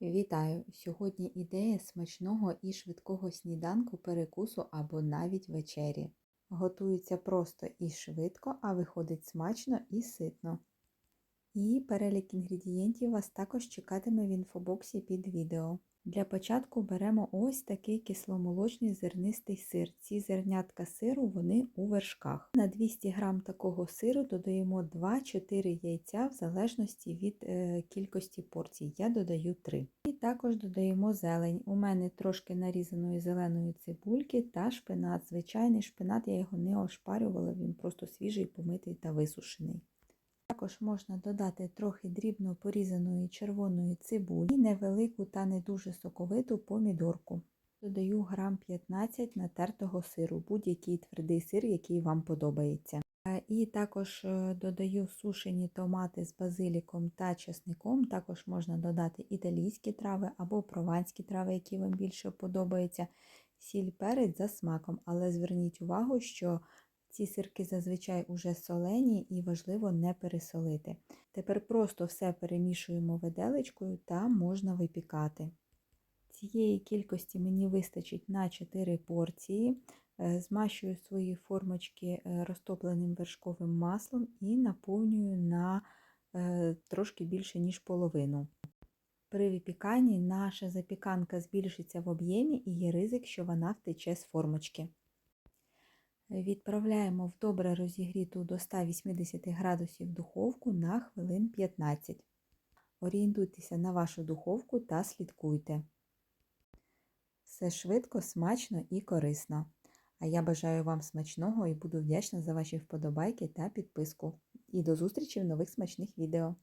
Вітаю! Сьогодні ідея смачного і швидкого сніданку, перекусу або навіть вечері. Готується просто і швидко, а виходить смачно і ситно. І перелік інгредієнтів вас також чекатиме в інфобоксі під відео. Для початку беремо ось такий кисломолочний зернистий сир. Ці зернятка сиру вони у вершках. На 200 г такого сиру додаємо 2-4 яйця в залежності від е, кількості порцій. Я додаю 3. І також додаємо зелень. У мене трошки нарізаної зеленої цибульки та шпинат. Звичайний шпинат, я його не ошпарювала, він просто свіжий, помитий та висушений. Також можна додати трохи дрібно порізаної червоної цибулі невелику та не дуже соковиту помідорку. Додаю грам 15 натертого сиру, будь-який твердий сир, який вам подобається. І також е, додаю сушені томати з базиліком та чесником. Також можна додати італійські трави або прованські трави, які вам більше подобаються. Сіль перець за смаком, але зверніть увагу, що ці сирки зазвичай уже солені і важливо не пересолити. Тепер просто все перемішуємо виделечкою та можна випікати. Цієї кількості мені вистачить на 4 порції. Е, змащую свої формочки е, розтопленим вершковим маслом і наповнюю на е, трошки більше, ніж половину. При випіканні наша запіканка збільшиться в об'ємі і є ризик, що вона втече з формочки. Відправляємо в добре розігріту до 180 градусів духовку на хвилин 15. Орієнтуйтеся на вашу духовку та слідкуйте. Все швидко, смачно і корисно. А я бажаю вам смачного і буду вдячна за ваші вподобайки та підписку. І до зустрічі в нових смачних відео!